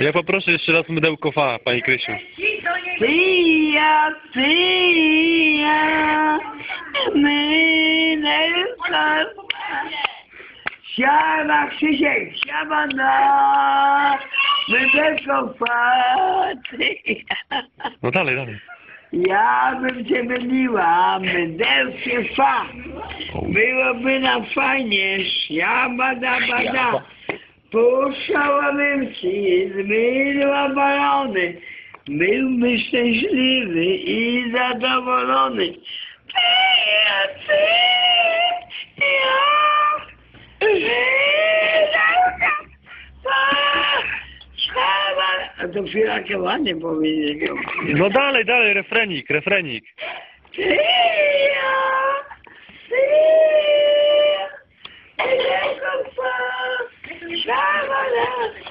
Ja poproszę jeszcze raz mydełko fa, Pani Krysiu. Pija, pija, mydelka. Siema Krzysiek, siema na mydelko faty. No dalej, dalej. Ja bym cię myliła, mydelkie fa. Byłoby nam fajnie, siabada bada. Puszczałabym ci, zmyliła balony. Byłby szczęśliwy i zadowolony. Ja, ty, ja. Siabada. A to chwilkę ładnie powiedzieć. No dalej, dalej, refrenik, refrenik. Ty, Traveling